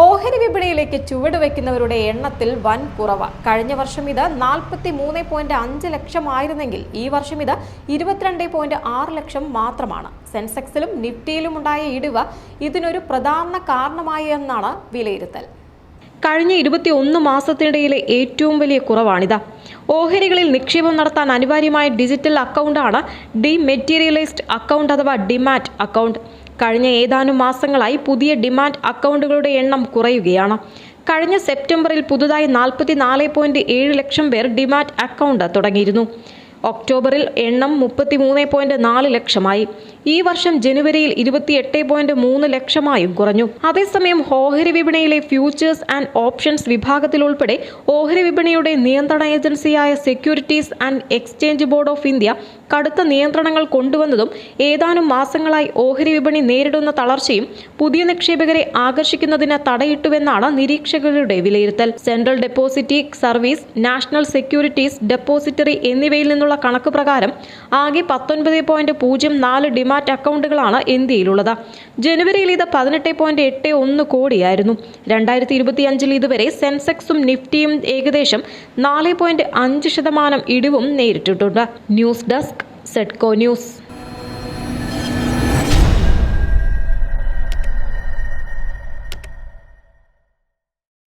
ഓഹരി വിപണിയിലേക്ക് ചുവടുവെക്കുന്നവരുടെ എണ്ണത്തിൽ വൻ കുറവ്. കഴിഞ്ഞ വർഷം ഇത് നാൽപ്പത്തി മൂന്ന് പോയിന്റ് അഞ്ച് ലക്ഷമായിരുന്നെങ്കിൽ ഈ വർഷം ഇത് ഇരുപത്തിരണ്ട് പോയിന്റ് ആറ് ലക്ഷം മാത്രമാണ്. സെൻസെക്സിലും നിഫ്റ്റിയിലും ഉണ്ടായ ഇടിവ് ഇതിനൊരു പ്രധാന കാരണമായി എന്നാണ് വിലയിരുത്തൽ. കഴിഞ്ഞ ഇരുപത്തിയൊന്ന് മാസത്തിനിടയിലെ ഏറ്റവും വലിയ കുറവാണിത്. ഓഹരികളിൽ നിക്ഷേപം നടത്താൻ അനിവാര്യമായ ഡിജിറ്റൽ അക്കൗണ്ടാണ് ഡി മെറ്റീരിയലൈസ്ഡ് അക്കൗണ്ട് അഥവാ ഡിമാറ്റ് അക്കൗണ്ട്. കഴിഞ്ഞ ഏതാനും മാസങ്ങളായി പുതിയ ഡിമാൻഡ് അക്കൗണ്ടുകളുടെ എണ്ണം കുറയുകയാണ്. കഴിഞ്ഞ സെപ്റ്റംബറിൽ പുതുതായി നാൽപ്പത്തി നാല് പോയിന്റ് ഏഴ് ലക്ഷം പേർ ഡിമാറ്റ് അക്കൗണ്ട് തുടങ്ങിയിരുന്നു. ഒക്ടോബറിൽ എണ്ണം മുപ്പത്തി മൂന്ന് പോയിന്റ് നാല് ലക്ഷമായി. ഈ വർഷം ജനുവരിയിൽ ഇരുപത്തിയെട്ട് പോയിന്റ് മൂന്ന് ലക്ഷമായും കുറഞ്ഞു. അതേസമയം ഓഹരി വിപണിയിലെ ഫ്യൂച്ചേഴ്സ് ആൻഡ് ഓപ്ഷൻസ് വിഭാഗത്തിൽ ഉൾപ്പെടെ ഓഹരി വിപണിയുടെ നിയന്ത്രണ ഏജൻസിയായ Securities and Exchange Board of India കടുത്ത നിയന്ത്രണങ്ങൾ കൊണ്ടുവന്നതും ഏതാനും മാസങ്ങളായി ഓഹരി വിപണി നേരിടുന്ന തളർച്ചയും പുതിയ നിക്ഷേപകരെ ആകർഷിക്കുന്നതിന് തടയിട്ടുവെന്നാണ് നിരീക്ഷകരുടെ വിലയിരുത്തൽ. Central Depository Service National Securities Depository എന്നിവയിൽ നിന്നുള്ള കണക്ക് പ്രകാരം ആകെ പത്തൊൻപത് പോയിന്റ് പൂജ്യം നാല് ഡിമാറ്റ് അക്കൗണ്ടുകളാണ് ഇന്ത്യയിലുള്ളത്. ജനുവരിയിൽ ഇത് പതിനെട്ട് പോയിന്റ് എട്ട് ഒന്ന് കോടിയായിരുന്നു. രണ്ടായിരത്തി ഇരുപത്തിയഞ്ചിൽ ഇതുവരെ സെൻസെക്സും നിഫ്റ്റിയും ഏകദേശം നാല് പോയിന്റ് അഞ്ച് ശതമാനം ഇടിവും നേരിട്ടിട്ടുണ്ട്. ന്യൂസ് ഡെസ്ക് സെഡ്കോ ന്യൂസ്.